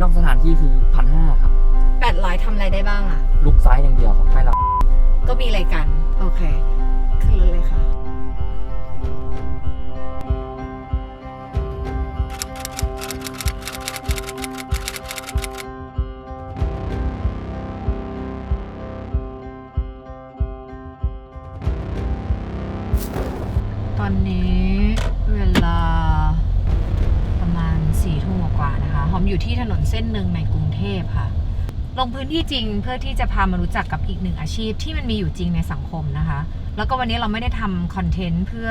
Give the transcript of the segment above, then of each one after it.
นอกสถานที่คือพันห้าครับแปดร้อยทำอะไรได้บ้างอะ ลุกซ้ายอย่างเดียวครับไม่รับก็มีอะไรกัน โอเค ขึ้นรถเลยค่ะ ที่ถนนเส้นหนึ่งในกรุงเทพค่ะ ลงพื้นที่จริงเพื่อที่จะพามารู้จักกับอีกหนึ่งอาชีพที่มันมีอยู่จริงในสังคมนะคะ แล้วก็วันนี้เราไม่ได้ทำคอนเทนต์เพื่อ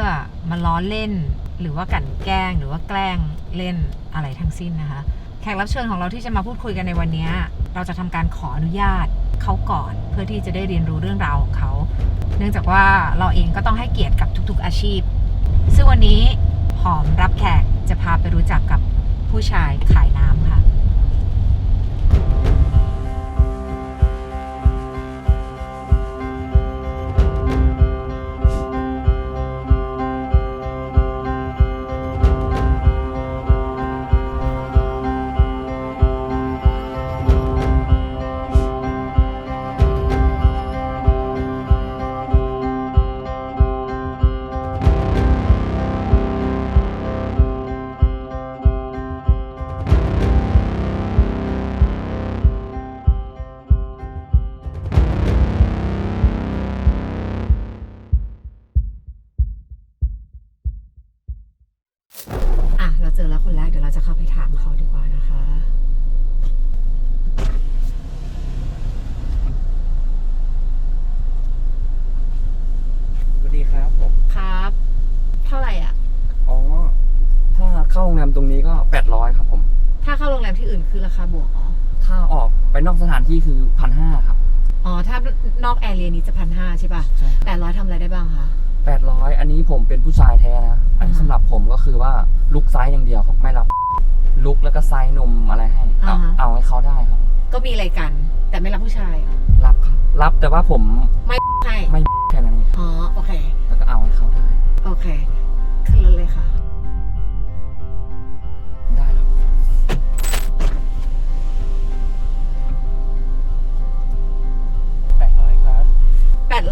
มาล้อเล่น หรือว่ากลันแกล้ง หรือว่าแกล้งเล่นอะไรทั้งสิ้นนะคะ แขกรับเชิญของเราที่จะมาพูดคุยกันในวันนี้ เราจะทำการขออนุญาตเขาก่อนเพื่อที่จะได้เรียนรู้เรื่องราวของเขา เนื่องจากว่าเราเองก็ต้องให้เกียรติกับทุก ๆ อาชีพ ซึ่งวันนี้หอมรับแขกจะพาไปรู้จักกับ ผู้ชายขายน้ำค่ะ ตรงนี้ก็แปดร้อยครับผม ถ้าเข้าโรงแรมที่อื่นคือราคาบวกอ๋อถ้าออกไปนอกสถานที่คือพันห้าครับ อ๋อถ้านอกแอเรียนี้จะพันห้าใช่ป่ะใช่แปดร้อยทำอะไรได้บ้างคะแปดร้อยอันนี้ผมเป็นผู้ชายแท้นะ อันนี้อ่าฮะสำหรับผมก็คือว่าลุกซ้ายอย่างเดียวครับไม่รับ ลุกแล้วก็ไซส์นมอะไรให้เอาอ่าฮะ เอาให้เขาได้ครับ ก็มีอะไรกัน แต่ไม่รับผู้ชายเหรอรับครับ รับแต่ว่าผมไม่ให้ไม่แค่นั้นเองอ๋อโอเค แล้วก็เอาให้เขาได้ โอเค ขึ้นรถเลยค่ะ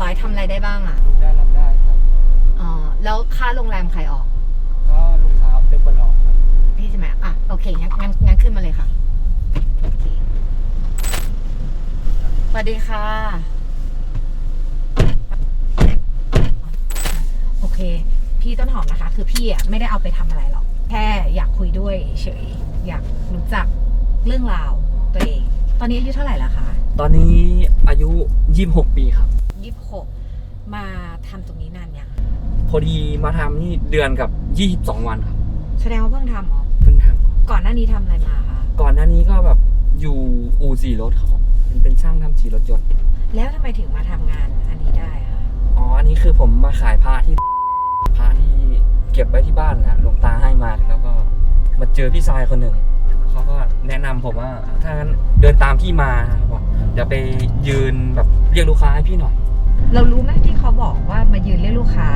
ร้อยทำอะไรได้บ้างอะลุกได้รับได้ครับ อ๋อแล้วค่าโรงแรมใครออก ก็ลูกค้าเป็นคนออกครับพี่ใช่ไหมอะโอเคงั้นงั้นงั้นขึ้นมาเลยค่ะโอเคสวัสดีค่ะ โอเค พี่ต้นหอมนะคะ คือพี่อะไม่ได้เอาไปทำอะไรหรอก แค่อยากคุยด้วยเฉยอยากรู้จักเรื่องราวตัวเอง ตอนนี้อายุเท่าไหร่แล้วคะ ตอนนี้อายุ 26 ปีครับยี่สิบหก มาทำตรงนี้นานยังพอดีมาทำนี่เดือนกับ 22 วันครับแสดงว่าเพิ่งทำเหรอเพิ่งทก่อนหน้านี้ทำอะไรมาคะำก่อนหน้านี้ก็แบบอยู่อู่สีรถเขาเป็นเป็นช่างทำสีรถยนต์แล้วทำไมถึงมาทำงานอันนี้ได้คะอ๋ออันนี้คือผมมาขายผ้าที่ผ้าที่เก็บไว้ที่บ้านนะหลวงตาให้มาแล้วก็มาเจอพี่ชายคนหนึ่งเขาก็แนะนำผมว่าถ้างั้นเดินตามพี่มาครับบอกเดี๋ยวไปยืนแบบเรียกลูกค้าให้พี่หน่อย เรารู้ไหมที่เขาบอกว่ามายืนเรียกลูกค้า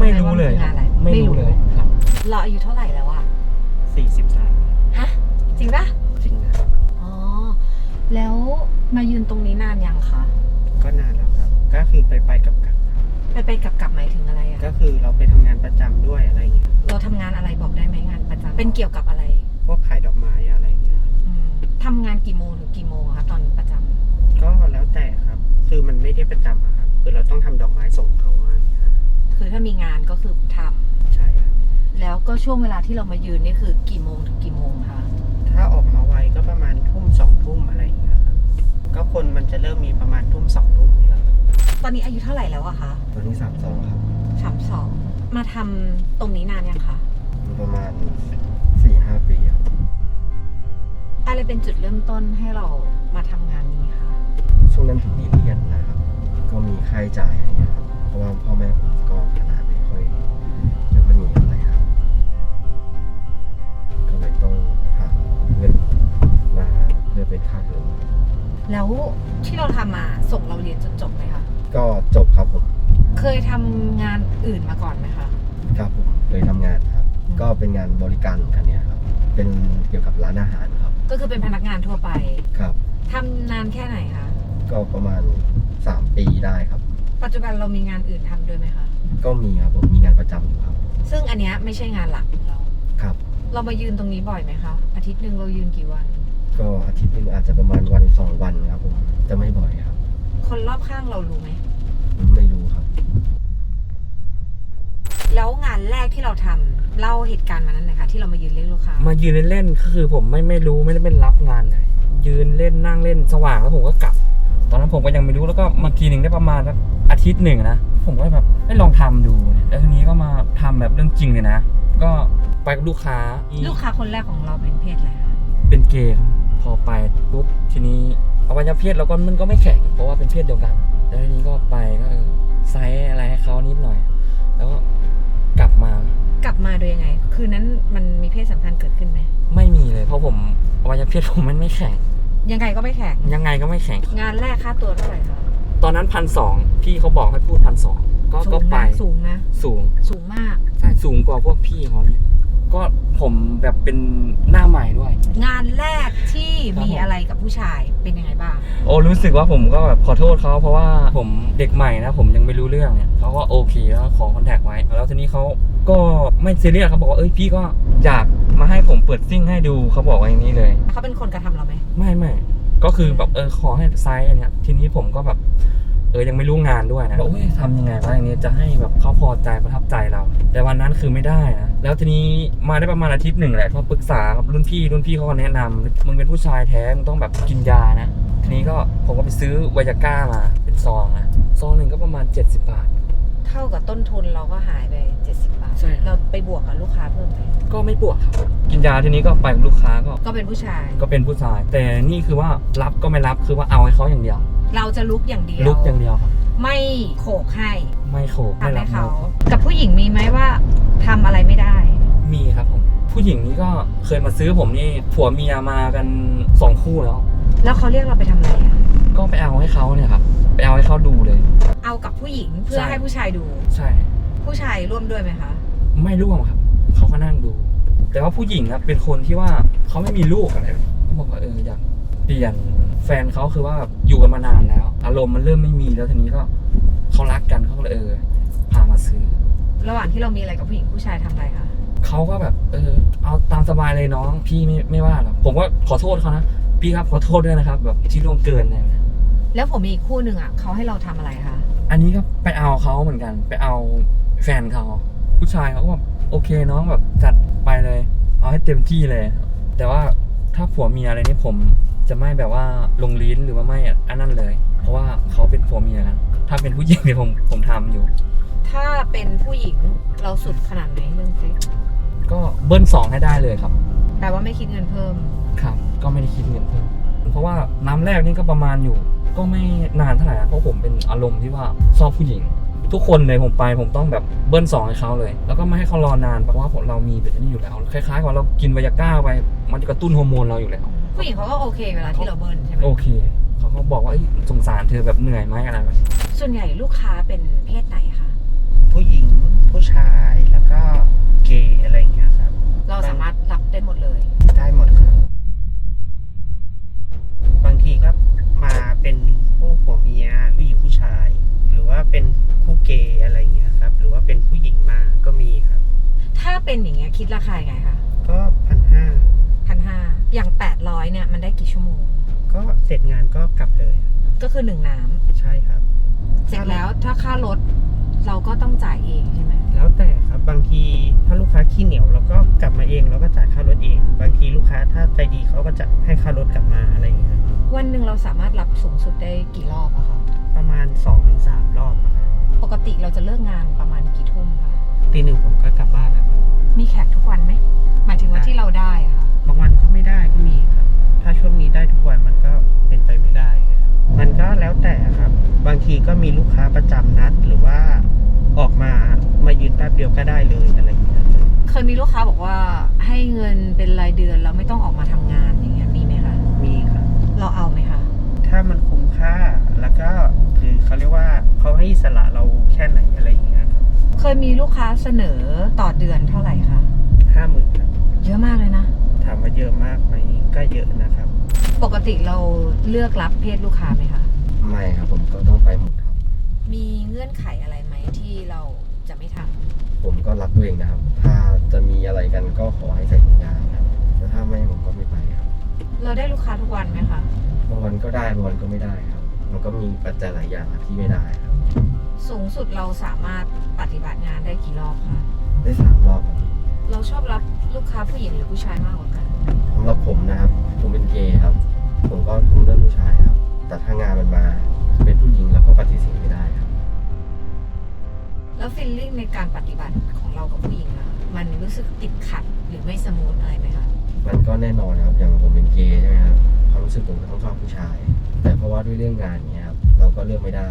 ไม่รู้เลย ว่ามันคืองานอะไรไม่รู้เลยครับเราอายุเท่าไหร่แล้วอะ43ฮะจริงปะจริงนะครับอ๋อแล้วมายืนตรงนี้นานยังคะก็นานแล้วครับ ก็คือไปไปกับกับครับไปไปกลับกลับหมายถึงอะไรอะก็คือเราไปทำงานประจำด้วยอะไรเงี้ยเราทำงานอะไรบอกได้ไหมงานประจำเป็นเกี่ยวกับอะไรพวกขายดอกไม้อะไรเงี้ย อืมทำงานกี่โมงถึงกี่โมงคะตอนประจำก็แล้วแต่ครับ คือมันไม่ได้ประจำอะครับ คือเราต้องทำดอกไม้ส่งเขาอะไรเงี้ยคือถ้ามีงานก็คือทำใช่ครับแล้วก็ช่วงเวลาที่เรามายืนนี่คือกี่โมงถึงกี่โมงคะถ้าออกมาไวก็ประมาณทุ่มสองทุ่มอะไรเงี้ยครับก็คนมันจะเริ่มมีประมาณทุ่มสองทุ่มนี่แหละครับตอนนี้อายุเท่าไหร่แล้วอะคะตอนนี้สามสองครับสามสองมาทำตรงนี้นานยังคะประมาณสี่ห้าปีครับอะไรเป็นจุดเริ่มต้นให้เรามาทำงานนี้คะช่วงนั้นผมมีเรียนนะ ครับก็มีค่าใช้จ่ายอะไรเงี้ยครับเพราะว่าพ่อแม่ผมก็ฐานะไม่ค่อยไม่ค่อยมีอะไรครับ ก็เลยต้องหาเงินมาเพื่อเป็นค่าเทอมครับแล้วที่เราทำมาส่งเราเรียนจนจบไหมคะ ก็จบครับผมเคยทำงานอื่นมาก่อนไหมคะ ครับผมเคยทำงานครับอืมก็เป็นงานบริการเหมือนกันเนี่ยครับ เป็นเกี่ยวกับร้านอาหารครับก็คือเป็นพนักงานทั่วไปครับ ทำนานแค่ไหนคะ ก็ประมาณ 3 ปีได้ครับ ปัจจุบันเรามีงานอื่นทำด้วยไหมคะ ก็มีครับผมมีงานประจำอยู่ครับซึ่งอันเนี้ยไม่ใช่งานหลักของเรา ครับ เรามายืนตรงนี้บ่อยไหมคะ อาทิตย์หนึ่งเรายืนกี่วัน ก็อาทิตย์หนึงอาจจะประมาณวันสองวันครับผมจะไม่บ่อยครับ คนรอบข้างเรารู้ไหม ไม่รู้ครับ แล้วงานแรกที่เราทำเล่าเหตุการณ์มานั้นหน่อยค่ะที่เรามายืนเรียกลูกค้า มายืนเล่นๆก็คือผมไม่ไม่รู้ไม่ได้เป็นรับงานเลยยืนเล่นนั่งเล่นสว่างแล้วผมก็กลับต อนนั้นผมก็ยังไม่รู้แล้วก็มาทีหนึ่งได้ประมาณสักอาทิตย์หนึ่งนะผมก็แบบได้ลองทำดูเนี่ยแล้วทีนี้ก็มาทำแบบเรื่องจริงเลยนะ ก็ไปกับลูกค้า ลูกค้าคนแรกของเราเป็นเพศอะไรคะเป็นเกย์ครับพอไปปุ๊บทีนี้อวัยวะเพศเราก็มันก็ไม่แข็งเพราะว่าเป็นเพศเดียวกัน แล้วทีนี้ก็ไปก็เออไซส์อะไรให้เขานิดหน่อย แล้วก็กลับมากลับมาโดยยังไง คืนนั้นมันมีเพศสัมพันธ์เกิดขึ้นไหมไม่มีเลยเพราะผมอวัยวะเพศผมมันไม่แข็ง ยังไงก็ไม่แข็ง ยังไงก็ไม่แข็ง งานแรกค่าตัวเท่าไหร่คะตอนนั้นพันสองพี่เขาบอกให้พูดพันสองก็ก็ไปสูงนะ สูง สูงมาก ใช่สูงกว่าพวกพี่เขาเนี่ย ก็ผมแบบเป็นหน้าใหม่ด้วย งานแรกที่มีอะไรกับผู้ชายเป็นยังไงบ้าง โอ้รู้สึกว่าผมก็แบบขอโทษเขาเพราะว่าผมเด็กใหม่นะผมยังไม่รู้เรื่องเนี่ยเขาก็โอเคแล้วขอคอนแทคไว้ แล้วทีนี้เขาก็ไม่ซีเรียสเขาบอกว่าเอ้ยพี่ก็อยาก มาให้ผมเปิดซิ่งให้ดูเขาบอกว่าอย่างนี้เลย เขาเป็นคนกระทำเราไหม ไม่ไม่ก็คือแบบเออขอให้ไซส์อันเนี้ยทีนี้ผมก็แบบเออยังไม่รู้งานด้วยนะบอกเอ้ยทำยังไงวะอย่างนี้จะให้แบบเขาพอใจประทับใจเรา แต่วันนั้นคือไม่ได้นะแล้วทีนี้มาได้ประมาณอาทิตย์หนึ่งแหละเขาปรึกษากับรุ่นพี่รุ่นพี่เขาก็แนะนำมึงเป็นผู้ชายแท้มึงต้องแบบกินยานะ ทีนี้ก็ผมก็ไปซื้อไวยาก้ามาเป็นซองนะซองหนึ่งก็ประมาณ 70 บาท เท่ากับต้นทุนเราก็หายไป 70 บาท ใช่เราไปบวกกับลูกค้าเพิ่มไหมก็ไม่บวกครับ กินยาทีนี้ก็ไปกับลูกค้าก็ ก็เป็นผู้ชาย ก็เป็นผู้ชาย แต่นี่คือว่ารับก็ไม่รับคือว่าเอาให้เขาอย่างเดียว เราจะลุกอย่างเดียว ลุกอย่างเดียวครับ ไม่โขกให้ไม่โขกไม่ทำรัให้บเขามือกับผู้หญิงมีไหมว่าทำอะไรไม่ได้ มีครับผม ผู้หญิงนี่ก็เคยมาซื้อผมนี่ผัวเมียมากันสองคู่แล้ว แล้วเขาเรียกเราไปทำอะไรอะก็ไปเอาให้เขาเนี่ยครับไปเอา ให้เขาดูเลย เอากับผู้หญิงเพื่อใช่ ให้ผู้ชายดู ใช่ ผู้ชายร่วมด้วยไหมคะ ไม่ร่วมครับ เขาก็นั่งดู แต่ว่าผู้หญิงครับเป็นคนที่ว่าเขาไม่มีลูกอะไรเขาบอกว่าเอออยากเปลี่ยนแฟนเขาคือว่าแบบอยู่กันมานานแล้ว อารมณ์มันเริ่มไม่มีแล้วทีนี้ก็เขารักกันเขาก็เลยเออพามาซื้อ ระหว่างที่เรามีอะไรกับผู้หญิงผู้ชายทำอะไรคะ เขาก็แบบ เออ เอาตามสบายเลยน้อง พี่ไม่ไม่ว่าหรอกผมก็ขอโทษเขานะ พี่ครับขอโทษด้วยนะครับ แบบที่ล่วงเกินอะไรแบบเนี้ย แล้วผมมีอีกคู่หนึ่งอะเขาให้เราทำอะไรคะ อันนี้ก็ไปเอาเขาเหมือนกัน ไปเอาแฟนเขาผู้ชายเขาก็แบบโอเคน้องแบบจัดไปเลย เอาให้เต็มที่เลย แต่ว่าถ้าผัวเมียอะไรนี่ผมจะไม่แบบว่าลงลิ้นหรือว่าไม่อันนั้นเลย เพราะว่าเขาเป็นผัวเมียกันถ้าเป็นผู้หญิงเนี่ยผมผมทำอยู่ ถ้าเป็นผู้หญิงเราสุดขนาดไหนเรื่องเซ็กส์ก็เบิ้ลสองให้ได้เลยครับ แต่ว่าไม่คิดเงินเพิ่ม ครับ ก็ไม่ได้คิดเงินเพิ่มเพราะว่าน้ำแรกนี่ก็ประมาณอยู่ ก็ไม่นานเท่าไหร่นะเพราะผมเป็นอารมณ์ที่ว่าชอบผู้หญิง ทุกคนเลยผมไปผมต้องแบบเบิ้ลสองให้เขาเลย แล้วก็ไม่ให้เขารอนานเพราะว่าผมเรามีแบบนี้อยู่แล้ว คล้ายๆกับเรากินไวายาก้าไปมันจะกระตุ้นฮอร์โมนเราอยู่แล้ว ผู้หญิงเขาก็โอเคเวลาที่เราเบิร์นใช่ไหมโอเคเขาก็บอกว่าเอ้ยสงสารเธอแบบเหนื่อยไหมอะไรแบบส่วนใหญ่ลูกค้าเป็นเพศไหนคะผู้หญิงผู้ชายแล้วก็เกย์อะไรอย่างเงี้ยครับ เราสามารถรับได้หมดเลย ได้หมดครับ บางทีก็มาเป็นผู้ผัวเมียผู้หญิงผู้ชาย หรือว่าเป็นคู่เกย์อะไรอย่างเงี้ยครับ หรือว่าเป็นผู้หญิงมาก็มีครับ ถ้าเป็นอย่างเงี้ย คิดราคายังไงคะก็พันห้าพันห้าอย่างแปดร้อยเนี่ยมันได้กี่ชั่วโมง ก็เสร็จงานก็กลับเลย ก็คือหนึ่งน้ำใช่ครับเสร็จแล้วถ้าค่ารถเราก็ต้องจ่ายเองใช่ไหมแล้วแต่ครับบางทีถ้าลูกค้าขี้เหนียวเราก็กลับมาเองเราก็จ่ายค่ารถเอง บางทีลูกค้าถ้าใจดีเขาก็จะให้ค่ารถกลับมาอะไรอย่างเงี้ยวันหนึ่งเราสามารถรับสูงสุดได้กี่รอบอะคะประมาณ2อถึงสรอบอะครับปกติเราจะเลิกงานประมาณกี่ทุ่มคะตีหนึ่งผมก็กลับบ้านแล้วครับ มีแขกทุกวันไหมหมายถึงว่าที่เราได้อะค่ะ บางวันก็ไม่ได้ก็มีครับ ถ้าช่วงนี้ได้ทุกวันมันก็เป็นไปไม่ได้ครับมันก็แล้วแต่ครับ บางทีก็มีลูกค้าประจำนัดหรือว่าออกมามายืนแป๊บเดียวก็ได้เลยอะไรอย่างเงี้ยครับเคยมีลูกค้าบอกว่าให้เงินเป็นรายเดือนแล้วไม่ต้องออกมาทำงานอย่างเงี้ยมีไหมคะ มีครับ เราเอาไหมคะ ถ้ามันคุ้มค่าแล้วก็คือเขาเรียกว่าเขาให้อิสละเราแค่ไหนอะไรอย่างเงี้ยครับ เคยมีลูกค้าเสนอต่อเดือนเท่าไหร่คะห้าหมื่นครับเยอะมากเลยนะถถามว่าเยอะมากไหมก็เยอะนะครับ ปกติเราเลือกรับเพศลูกค้าไหมคะ ไม่ครับผมก็ต้องไปหมดครับ มีเงื่อนไขอะไรไหมที่เราจะไม่ทำผมก็รับตัวเองนะครับ ถ้าจะมีอะไรกันก็ขอให้ใส่ถุงยางครับแล้วถ้าไม่ผมก็ไม่ไปครับเราได้ลูกค้าทุกวันไหมคะ บางวันก็ได้บางวันก็ไม่ได้ครับ มันก็มีปัจจัยหลายอย่างครับที่ไม่ได้ครับ สูงสุดเราสามารถปฏิบัติงานได้กี่รอบคะ ได้สามรอบครับพี่เราชอบรับลูกค้าผู้หญิงหรือผู้ชายมากกว่ากันสำหรับผมนะครับ ผมเป็นเกย์ครับ ผมก็คงเลือกผู้ชายครับ แต่ถ้างานมันมาเป็นผู้หญิงแล้วก็ปฏิเสธไม่ได้ครับ แล้วฟีลลิ่งในการปฏิบัติของเรากับผู้หญิงอะมันรู้สึกติดขัดหรือไม่สมูทอะไรไหมคะ มันก็แน่นอนครับ อย่างผมเป็นเกย์ใช่ไหมครับ ความรู้สึกผมก็ต้องชอบผู้ชาย แต่เพราะว่าด้วยเรื่องงานเนี้ยครับ เราก็เลือกไม่ได้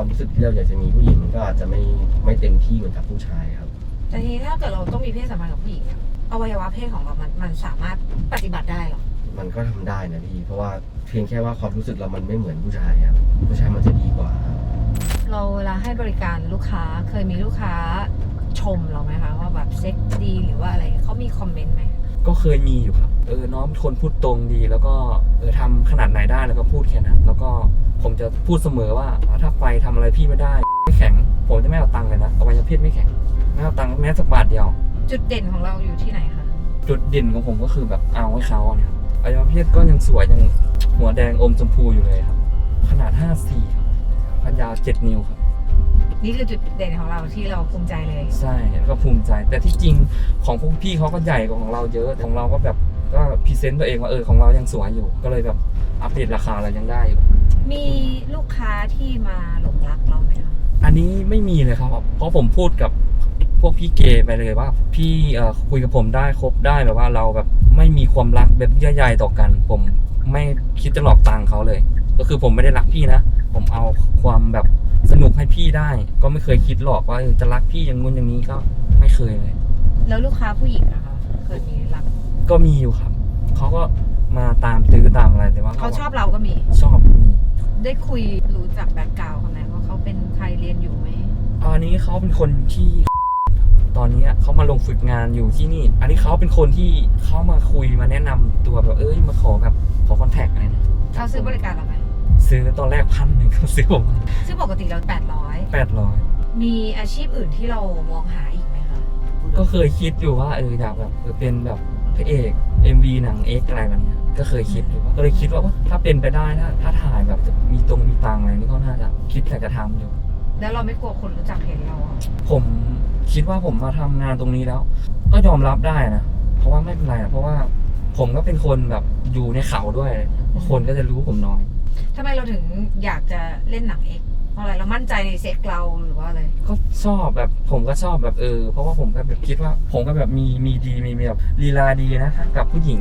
ความรู้สึกที่เราอยากจะมีผู้หญิงมันก็อาจจะไม่ไม่เต็มที่เหมือนกับผู้ชายครับ แต่ทีนี้ถ้าเกิดเราต้องมีเพศสัมพันธ์กับผู้หญิงอะอวัยวะเพศของเรามันมันสามารถปฏิบัติได้หรอ มันก็ทำได้นะพี่ เพราะว่าเพียงแค่ว่าความรู้สึกเรามันไม่เหมือนผู้ชายครับ ผู้ชายมันจะดีกว่าครับเราเวลาให้บริการลูกค้าเคยมีลูกค้าชมเราไหมคะว่าแบบเซ็กดีหรือว่าอะไรเขามีคอมเมนต์ไหมก็เคยมีอยู่ครับ เออน้องเป็นคนพูดตรงดี แล้วก็เออทำขนาดไหนได้แล้วก็พูดแค่นั้น แล้วก็ ผมจะพูดเสมอว่าถ้าไปทำอะไรพี่ไม่ได้ไม่แข็ง ผมจะไม่เอาตังค์เลยนะอวัยวะเพศไม่แข็งไม่เอาตังค์แม้สักบาทเดียว จุดเด่นของเราอยู่ที่ไหนคะจุดเด่นของผมก็คือแบบเอาให้เขาเนี่ยครับอวัยวะเพศก็ยังสวยยังหัวแดงอมชมพูอยู่เลยครับ ขนาด 54 ครับพันยาว 7 นิ้วครับ นี่คือจุดเด่นของเราที่เราภูมิใจเลย ใช่แล้วก็ภูมิใจ แต่ที่จริงของพวกพี่เขาก็ใหญ่กว่าของเราเยอะของเราก็แบบก็พรีเซนต์ตัวเองว่าเออของเรายังสวยอยู่ ก็เลยแบบอัปเดตราคาเรายังได้อยู่ มีลูกค้าที่มาหลงรักเราไหมคะอันนี้ไม่มีเลยครับ เพราะผมพูดกับพวกพี่เกย์ไปเลยว่า พี่เอ่อคุยกับผมได้คบได้แบบว่าเราแบบไม่มีความรักแบบเยื่อใยต่อกัน ผมไม่คิดจะหลอกตังค์เขาเลย ก็คือผมไม่ได้รักพี่นะ ผมเอาความแบบสนุกให้พี่ได้ ก็ไม่เคยคิดหรอกว่าเออจะรักพี่อย่างงู้นอย่างนี้ก็ไม่เคยเลย แล้วลูกค้าผู้หญิงนะคะเคยมีรักก็มีอยู่ครับเขาก็ มาตามตื้อตามอะไรแต่ว่าเขาชอบเราก็มี ชอบมีได้คุยรู้จักแบ็คกราวด์เขาไหมว่าเขาเป็นใครเรียนอยู่ไหมอันนี้เขาเป็นคนที่ตอนนี้เขามาลงฝึกงานอยู่ที่นี่ อันนี้เขาเป็นคนที่เขามาคุยมาแนะนำตัวแบบเอ้ยมาขอแบบขอคอนแทคอะไรเนี่ยเขาซื้อบริการเราไหมซื้อตอนแรกพันหนึ่งเขาซื้อผมซึ่งปกติเราแปดร้อย800มีอาชีพอื่นที่เรามองหาอีกไหมคะก็เคยคิดอยู่ว่าเอออยากแบบเออเป็นแบบพระเอก MV หนังเอกอะไรแบบเนี้ย ก็เคยคิดอยู่ว่าก็เลยคิดว่าถ้าเป็นไปได้ถ้าถ้าถ่ายแบบจะมีตรงมีตังอะไรนี่ก็น่าจะคิดอยากจะทำอยู่ แล้วเราไม่กลัวคนรู้จักเห็นเราอะผมคิดว่าผมมาทำงานตรงนี้แล้ว ก็ยอมรับได้นะเพราะว่าไม่เป็นไรนะเพราะว่าผมก็เป็นคนแบบอยู่ในเขาด้วย คนก็จะรู้ผมน้อยทำไมเราถึงอยากจะเล่นหนังเอกเพราะอะไรเรามั่นใจในเซ็กเราหรือว่าอะไรก็ชอบแบบผมก็ชอบแบบเออ เพราะว่าผมก็แบบคิดว่า ผมก็แบบมีมีดีมีมีแบบลีลาดีนะกับผู้หญิง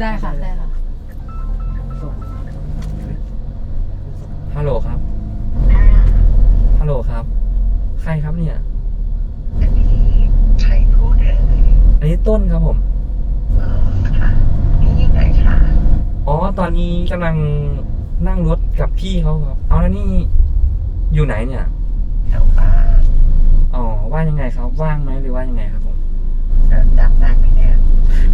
ได้ไหมได้ค่ะ ได้ค่ะ ฮัลโหลครับ ฮัลโหลครับ ใครครับเนี่ย อันนี้ใครพูดเอ่ยอันนี้ต้นครับผม เออค่ะ นี่อยู่ไหนคะอ๋อ ตอนนี้กำลังนั่งรถกับพี่เขาครับ เอาแล้วนี่อยู่ไหนเนี่ย แถวบ้านอ๋อ ว่ายังไงครับ ว่างไหมหรือว่ายังไงครับผมเอ่อจำได้ไหมเนี่ย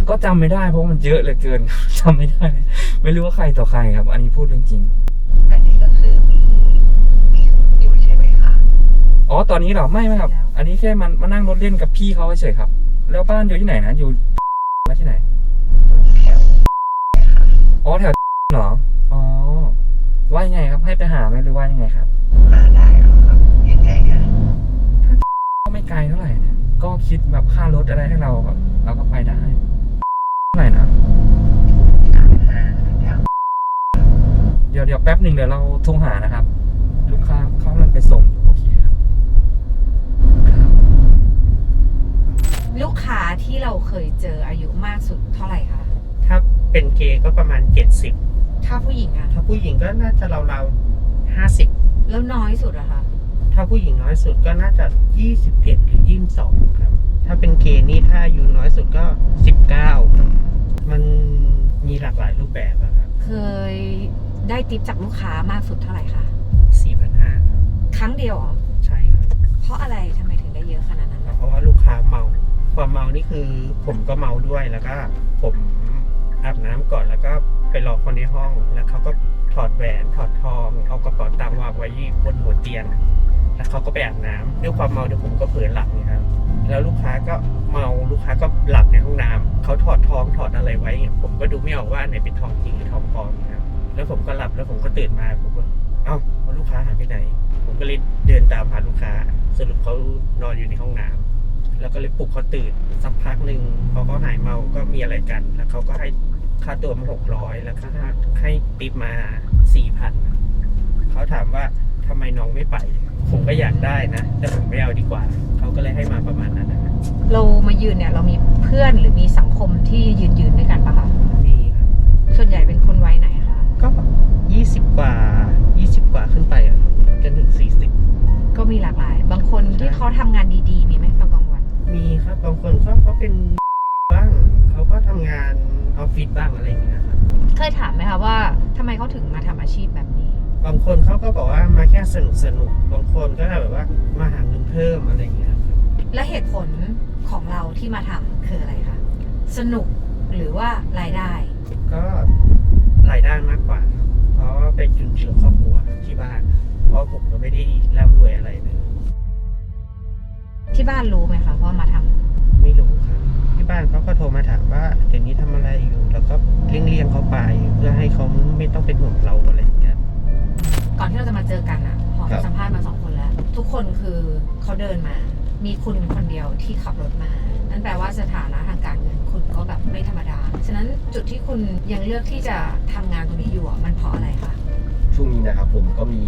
ก็จำไม่ได้เพราะมันเยอะเหลือเกินจำไม่ได้เลยไม่รู้ว่าใครต่อใครครับ อันนี้พูดเรื่องจริงอันนี้ก็คือมีมีอยู่ใช่ไหมคะอ๋อตอนนี้เหรอไม่ไม่ครับแล้วอันนี้แค่มันมานั่งรถเล่นกับพี่เขาเฉยๆครับ แล้วบ้านอยู่ที่ไหนนะอยู่มาที่ไหนแถวอ๋อแถวเหรออ๋อว่ายังไงครับ ให้ไปหาไหมหรือว่ายังไงครับมาได้เหรอครับยังไงอะก็ไม่ไกลเท่าไหร่นะก็คิดแบบค่ารถอะไรให้เราแบบเราก็ไปได้เท่า ไหร่นะสามห้าแถวเดี๋ยวเดี๋ยวแป๊บหนึ่งเดี๋ยวเราโทรหานะครับ ลูกค้าเขากำลังไปส่งอยู่โอเคครับครับลูกค้าที่เราเคยเจออายุมากสุดเท่าไหร่คะ ถ้าเป็นเกย์ก็ประมาณ 70 ถ้าผู้หญิงอะถ้าผู้หญิงก็น่าจะราวๆ50 แล้วน้อยสุดอะคะ ถ้าผู้หญิงน้อยสุดก็น่าจะ 21 หรือ 22 ครับ ถ้าเป็นเกย์นี่ถ้าอายุน้อยสุดก็ 19 ครับ มันมีหลากหลายรูปแบบอะครับ เคยได้ติปจากลูกค้ามากสุดเท่าไหร่คะ4,500ครับ ครั้งเดียวเหรอใช่ครับ เพราะอะไรทำไมถึงได้เยอะขนาดนั้นเพราะว่าลูกค้าเมา ความเมานี่คือผมก็เมาด้วยแล้วก็ผมอาบน้ำก่อนแล้วก็ไปรอคนในห้อง แล้วเขาก็ถอดแหวนถอดทองเอากระเป๋าตังค์วางไว้บนหัวเตียง แล้วเขาก็ไปอาบน้ำด้วยความเมาเดี๋ยวผมก็เผลอหลับนี่ครับแล้วลูกค้าก็เมาลูกค้าก็หลับในห้องน้ำเขาถอดท้องถอดอะไรไว้เนี่ยผมก็ดูไม่ออกว่าอันไหนเป็นทองจริงหรือทองปลอมนะครับแล้วผมก็หลับแล้วผมก็ตื่นมาผมก็เอ้าแล้วลูกค้าหายไปไหน ผมก็เลยเดินตามหาลูกค้า สรุปเขานอนอยู่ในห้องน้ำแล้วก็เลยปลุกเขาตื่นสักพักหนึ่งพอเขาหายเมาก็มีอะไรกัน แล้วเขาก็ให้ค่าตัวมาหกร้อยแล้วก็ให้ติปมาสี่พันเขาถามว่าทำไมน้องไม่ไป ผมก็อยากได้นะ แต่ผมไม่เอาดีกว่า เขาก็เลยให้มาประมาณนั้นนะเรามายืนเนี่ยเรามีเพื่อนหรือมีสังคมที่ยืนยืนๆด้วยกันปะคะ มีครับ ส่วนใหญ่เป็นคนวัยไหนคะ ก็ยี่สิบกว่ายี่สิบกว่าขึ้นไปอะครับจนถึงสี่สิบ ก็มีหลากหลาย บางคนที่เขาทำงานดีๆ มีไหมตอนกลางวัน มีครับบางคนเขาเขาเป็นบ้าง เขาก็ทำงานออฟฟิศบ้างอะไรอย่างเงี้ยครับ เคยถามไหมคะว่าทำไมเขาถึงมาทำอาชีพแบบนี้ บางคนเขาก็บอกว่ามาแค่สนุกสนุกบางคนก็แบบว่ามาหาเงินเพิ่มอะไรอย่างเงี้ยครับและเหตุผลของเราที่มาทำคืออะไรคะ สนุกหรือว่ารายได้ ก็รายได้มากกว่าครับเพราะว่าเป็นจุนเจือครอบครัวที่บ้าน เพราะผมก็ไม่ได้ร่ำรวยอะไรเลยที่บ้านรู้ไหมคะว่ามาทำไม่รู้ครับ ที่บ้านเขาก็โทรมาถามว่าเดี๋ยวนี้ทำอะไรอยู่ แล้วก็เลี่ยงๆเขาไปเพื่อให้เขาไม่ต้องเป็นห่วงเราอะไรอย่างเงี้ย ก่อนที่เราจะมาเจอกันอะหอมครับ สัมภาษณ์มาสองคนแล้ว ทุกคนคือเขาเดินมา มีคุณคนเดียวที่ขับรถมา นั่นแปลว่าสถานะทางการเงินคุณก็แบบไม่ธรรมดา ฉะนั้นจุดที่คุณยังเลือกที่จะทำงานตรงนี้อยู่อะมันเพราะอะไรคะ ช่วงนี้นะครับผมก็มี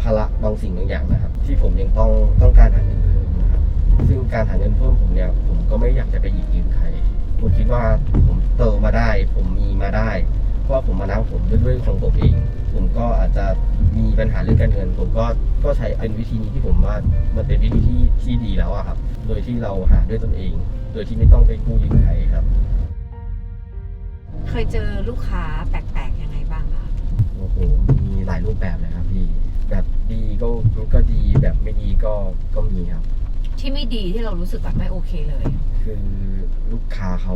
ภาระบางสิ่งบางอย่างนะครับ ที่ผมยังต้องต้องการหาเงินเพิ่มนะครับซึ่งการหาเงินเพิ่มผมเนี่ยผมก็ไม่อยากจะไปหยิบยืมใครผมคิดว่าผมโตมาได้ ผมมีมาได้เพราะว่าผมมานั่งผมด้วยด้วยของผมเอง ผมก็อาจจะมีปัญหาเรื่องการเงิน ผมก็ก็ใช้เป็นวิธีนี้ที่ผมว่ามันเป็นวิธีที่ที่ดีแล้วอะครับ โดยที่เราหาด้วยตนเอง โดยที่ไม่ต้องไปกู้ยืมใครครับ เคยเจอลูกค้าแปลกๆยังไงบ้างคะ โอ้โห มีหลายรูปแบบเลยครับพี่ แบบดีก็ก็ดีแบบไม่ดีก็ก็มีครับ ที่ไม่ดีที่เรารู้สึกแบบไม่โอเคเลย คือลูกค้าเขา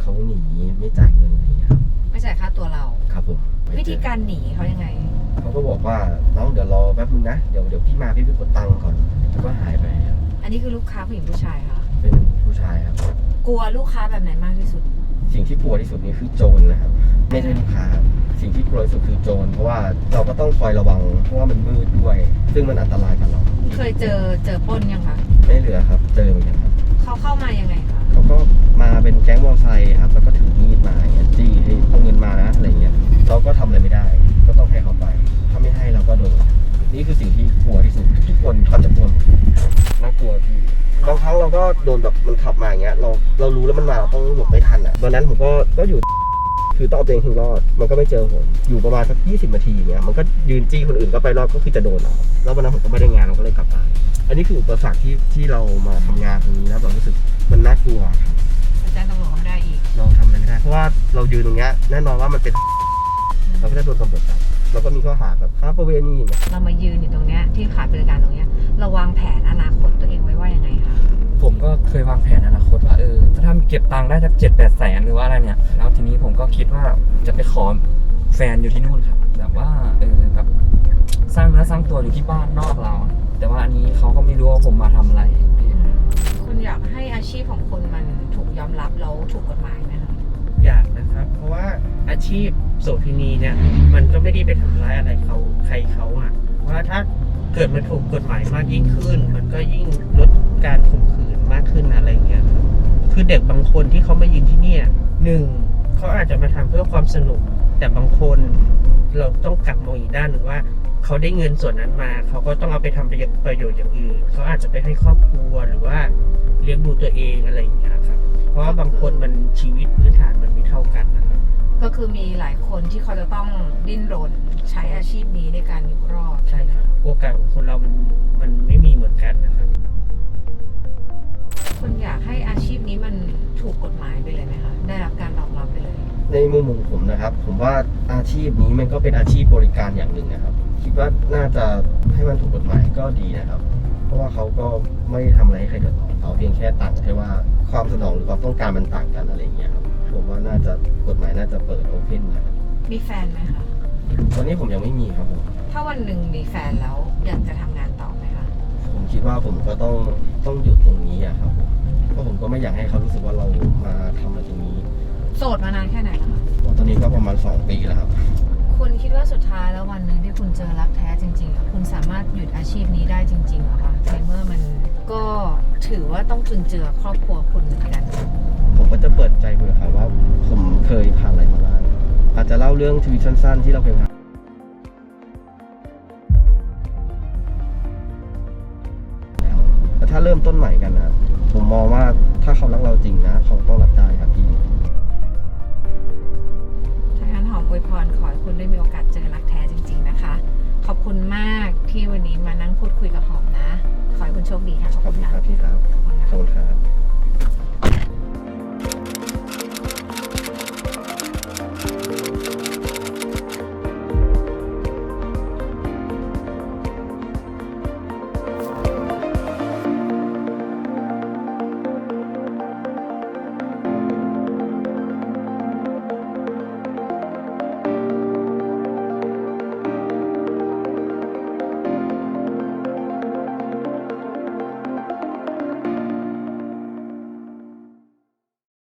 เขาหนีไม่จ่ายเงินอะไรอย่างเงี้ยครับ ไม่จ่ายค่าตัวเรา ครับผมไปเจอวิธีการหนีเขายังไง เขาก็บอกว่าน้องเดี๋ยวรอแป๊บนึงนะ เดี๋ยวเดี๋ยวพี่มาพี่ไปกดตังค์ก่อนแล้วก็หายไปครับอันนี้คือลูกค้าผู้หญิงผู้ชายคะเป็นผู้ชายครับ กลัวลูกค้าแบบไหนมากที่สุด สิ่งที่กลัวที่สุดนี่คือโจรนะครับ ไม่ใช่ลูกค้าครับสิ่งที่กลัวที่สุดคือโจรเพราะว่าเราก็ต้องคอยระวัง เพราะว่ามันมืดด้วย ซึ่งมันอันตรายกับเรา เคยเจอเจอปล้นยังคะไม่เหลือครับ เจอเหมือนกันครับ เขาเข้ามายังไงคะ เขาก็มาเป็นแก๊งมอเตอร์ไซค์ครับ แล้วก็ถือมีดมาอย่างเงี้ยจี้ให้เอาเงินมานะอะไรเงี้ย เราก็ทำอะไรไม่ได้ ก็ต้องให้เขาไป ถ้าไม่ให้เราก็โดน นี่คือสิ่งที่กลัวที่สุดทุกคนเขาจะกลัวหมดน่ากลัวพี่บางครั้งเราก็โดนแบบมันขับมาอย่างเงี้ย เราเรารู้แล้วมันมาเราต้องหลบไม่ทันอะ วันนั้นผมก็ก็อยู่ คือต้องเอาตัวเองถึงรอด มันก็ไม่เจอผมอยู่ประมาณสักยี่สิบนาทีอย่างเงี้ยมันก็ยืนจี้คนอื่นก็ไปรอดก็คือจะโดนเราแล้ววันนั้นผมก็ไม่ได้งานเราก็เลยกลับบ้านอันนี้คืออุปสรรคที่ที่เรามาทำงานตรงนี้แล้วเรารู้สึกมันน่ากลัวครับแจ้งตำรวจเขาไม่ได้อีกเราทำอะไรไม่ได้เพราะว่าเรายืนตรงเนี้ยแน่นอนว่ามันเป็น เราก็จะโดนตำรวจจับ แล้วก็มีข้อหาแบบค้าประเวณีเนี่ยเรามายืนอยู่ตรงเนี้ยที่ขายบริการตรงเนี้ยเราวางแผนอนาคตตัวเองไว้ว่ายังไงคะผมก็เคยวางแผนอนาคตว่าเออถ้าเก็บตังค์ได้สักเจ็ดแปดแสนหรือว่าอะไรเนี่ย แล้วทีนี้ผมก็คิดว่าจะไปขอแฟนอยู่ที่นู่นครับแบบว่าเออแบบสร้างเนื้อสร้างตัวอยู่ที่บ้านนอกเรา แต่ว่าอันนี้เขาก็ไม่รู้ว่าผมมาทำอะไร คุณอยากให้อาชีพของคุณมันถูกยอมรับแล้วถูกกฎหมายไหมคะ อยากนะครับ เพราะว่าอาชีพโสเภณีเนี่ย มันก็ไม่ได้ไปทำร้ายอะไรเขาใครเขาอะเพราะว่าถ้าเกิดมันถูกกฎหมายมากยิ่งขึ้น มันก็ยิ่งลดการข่มขืนมากขึ้นอะไรเงี้ยครับคือเด็กบางคนที่เขามายืนที่เนี่ยหนึ่งเขาอาจจะมาทำเพื่อความสนุก แต่บางคนเราต้องกลับมองอีกด้านหนึ่งว่าเขาได้เงินส่วนนั้นมา เขาก็ต้องเอาไปทำประโยชน์อย่างอื่น เขาอาจจะไปให้ครอบครัวหรือว่าเลี้ยงดูตัวเองอะไรอย่างเงี้ยครับ เพราะว่าบางคนมันชีวิตพื้นฐานมันไม่เท่ากันนะครับ ก็คือมีหลายคนที่เขาจะต้องดิ้นรนใช้อาชีพนี้ในการอยู่รอดใช่ครับโอกาสของคนเรามันมันไม่มีเหมือนกันนะครับคุณอยากให้อาชีพนี้มันถูกกฎหมายไปเลยไหมคะได้รับการรองรับไปเลย ในมุมของผมนะครับ ผมว่าอาชีพนี้มันก็เป็นอาชีพบริการอย่างหนึ่งนะครับ คิดว่าน่าจะให้มันถูกกฎหมายก็ดีนะครับ เพราะว่าเขาก็ไม่ได้ทำอะไรให้ใครเดือดร้อน เขาเพียงแค่ต่างแค่ว่าความสนองหรือความต้องการมันต่างกันอะไรอย่างเงี้ยครับผมว่าน่าจะกฎหมายน่าจะเปิดโอเพนนะครับมีแฟนไหมคะ ตอนนี้ผมยังไม่มีครับผมถ้าวันหนึ่งมีแฟนแล้วอยากจะทำงานต่อไหมคะ ผมคิดว่าผมก็ต้องต้องหยุดตรงนี้อะครับผมเพราะผมก็ไม่อยากให้เขารู้สึกว่าเรามาทำอะไรตรงนี้โสดมานานแค่ไหนแล้วคะ ตอนนี้ก็ประมาณ 2 ปีแล้วครับ คุณคิดว่าสุดท้ายแล้ววันหนึ่งที่คุณเจอรักแท้จริงๆอะคุณสามารถหยุดอาชีพนี้ได้จริงๆเหรอคะในเมื่อมัน ก็ถือว่าต้องจุนเจือครอบครัวคุณเหมือนกัน ผมก็จะเปิดใจคุยกับเขาว่า ผมเคยผ่านอะไรมาบ้างอาจจะเล่าเรื่องชีวิตสั้นๆ ที่เราเคยผ่านแล้วแต่ถ้าเริ่มต้นใหม่กันนะผมมองว่าถ้าเขารักเราจริงนะ เขาต้องรับได้ครับพี่ โชคดีค่ะขอบขอบคุณคุณค่ะครับพี่ครับขอบคุณขอบค่ะคุณครับ